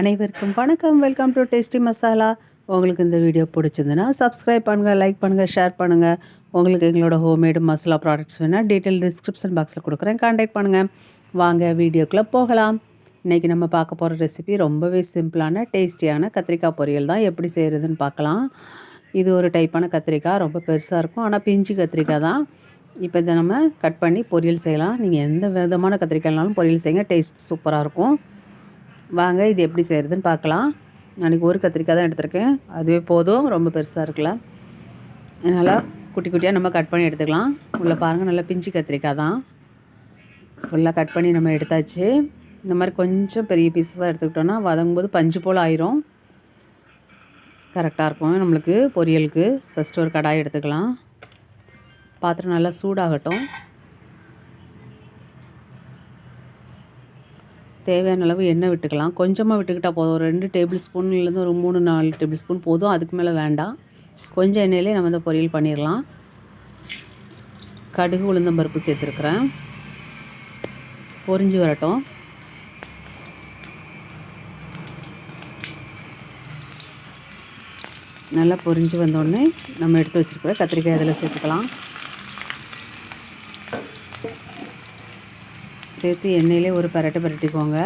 அனைவருக்கும் வணக்கம். Welcome to tasty masala உங்களுக்கு இந்த வீடியோ பிடிச்சிருந்துன்னா சப்ஸ்கிரைப் பண்ணுங்கள் லைக் பண்ணுங்கள் ஷேர் பண்ணுங்கள் உங்களுக்கு எங்களோட ஹோம்மேடு மசாலா ப்ராடக்ட்ஸ் வேணால் டீட்டெயில் டிஸ்கிரிப்ஷன் பாக்ஸில் கொடுக்குறேன். கான்டாக்ட் பண்ணுங்கள் வாங்க வீடியோக்குள்ளே போகலாம். இன்றைக்கி நம்ம பார்க்க போகிற ரெசிபி ரொம்பவே சிம்பிளான டேஸ்டியான கத்திரிக்காய் பொரியல் தான். எப்படி செய்கிறதுன்னு பார்க்கலாம். இது ஒரு டைப்பான கத்திரிக்காய் ரொம்ப பெருசாக இருக்கும். ஆனால் பிஞ்சு கத்திரிக்காய் தான். இப்போ இதை நம்ம கட் பண்ணி பொரியல் செய்யலாம். நீங்கள் எந்த விதமான கத்திரிக்காய்னாலும் பொரியல் செய்யுங்க. டேஸ்ட் சூப்பராக இருக்கும். வாங்க இது எப்படி செய்கிறதுன்னு பார்க்கலாம். நாளைக்கு ஒரு கத்திரிக்காய் தான் எடுத்திருக்கேன். அதுவே போதும் ரொம்ப பெருசாக இருக்கல. நல்லா குட்டி குட்டியாக நம்ம கட் பண்ணி எடுத்துக்கலாம். உள்ளே பாருங்கள் நல்லா பிஞ்சு கத்திரிக்காய் தான். ஃபுல்லாக கட் பண்ணி நம்ம எடுத்தாச்சு. இந்த மாதிரி கொஞ்சம் பெரிய பீஸஸாக எடுத்துக்கிட்டோன்னா வதங்கும்போது பஞ்சு போல் ஆயிரும். கரெக்டாக இருக்கும் நம்மளுக்கு பொரியலுக்கு. ஃபஸ்ட்டு ஒரு கடாய் எடுத்துக்கலாம். பாத்திரம் நல்லா சூடாகட்டும். தேவையான அளவு எண்ணெய் விட்டுக்கலாம். கொஞ்சமாக விட்டுக்கிட்டால் போதும். ஒரு ரெண்டு டேபிள் ஸ்பூன்லேருந்து ஒரு மூணு நாலு டேபிள் ஸ்பூன் போதும். அதுக்கு மேலே வேண்டாம். கொஞ்சம் எண்ணெயிலே நம்ம இந்த பொரியல் பண்ணிடலாம். கடுகு உளுந்தம்பருப்பு சேர்த்துருக்குறேன். பொரிஞ்சு வரட்டும். நல்லா பொரிஞ்சு வந்தோடனே நம்ம எடுத்து வச்சுருக்கிற கத்திரிக்காய் அதில் சேர்த்துக்கலாம். சேர்த்து எண்ணெயிலே ஒரு பரட்டை பரட்டிக்கோங்க.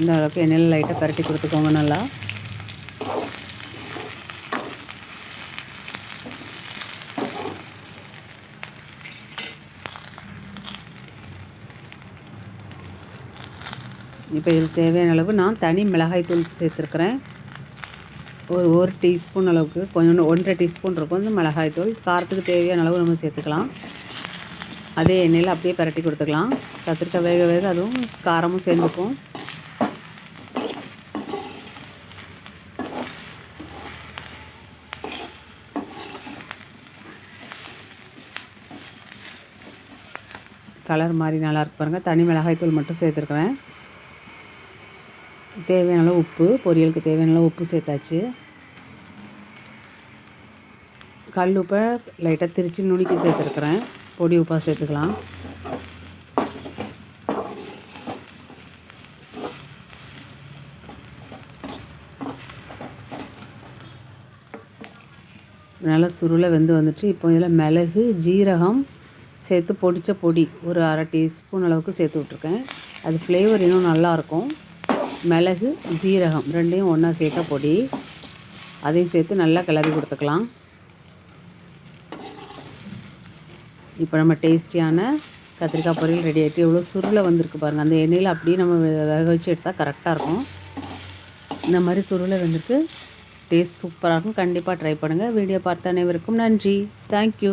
இந்த அளவுக்கு எண்ணெயில் லைட்டாக பரட்டி கொடுத்துக்கோங்க நல்லா. இப்போ இதுக்கு தேவையான அளவு நான் தனி மிளகாய் தூள் சேர்த்துருக்குறேன். ஒரு ஒரு டீஸ்பூன் அளவுக்கு கொஞ்சம் ஒன்றரை டீஸ்பூன் இருக்கும். இந்த மிளகாய்த்தூள் காரத்துக்கு தேவையான அளவு நம்ம சேர்த்துக்கலாம். அதே எண்ணெயில் அப்படியே பரட்டி கொடுத்துக்கலாம். கத்திரிக்காய் வேக வேக அதுவும் காரமும் சேர்ந்துக்கும். கலர் மாதிரி நல்லாயிருக்கு பாருங்கள் தனி மிளகாய்த்தூள் மட்டும் சேர்த்துருக்குறேன். தேவையான உப்பு பொரியலுக்கு தேவையான உப்பு சேர்த்தாச்சு. கல் உப்பை லைட்டாக திரிச்சு நுணுக்கி சேர்த்துருக்குறேன். பொடி உப்பாக சேர்த்துக்கலாம். நல்லா சுருளை வெந்து வந்துட்டு இப்போ இதில் மிளகு ஜீரகம் சேர்த்து பொடித்த பொடி ஒரு அரை டீஸ்பூன் அளவுக்கு சேர்த்து விட்ருக்கேன் அது ஃப்ளேவர் இன்னும் நல்லாயிருக்கும் மிளகு ஜீரகம் ரெண்டையும் ஒன்றா சேர்த்த பொடி. அதையும் சேர்த்து நல்லா கிளறி கொடுத்துக்கலாம். இப்போ நம்ம டேஸ்டியான கத்திரிக்காய் பொரியல் ரெடி ஆகிட்டு எவ்வளோ சுருளை வந்திருக்கு பாருங்கள் அந்த எண்ணெயில் அப்படியே நம்ம வேக வச்சு எடுத்தால் கரெக்டாக இருக்கும். இந்த மாதிரி சுருளை வந்திருக்கு. டேஸ்ட் சூப்பராக இருக்கும் கண்டிப்பாக ட்ரை பண்ணுங்கள் வீடியோ பார்த்த அனைவருக்கும் நன்றி. தேங்க்யூ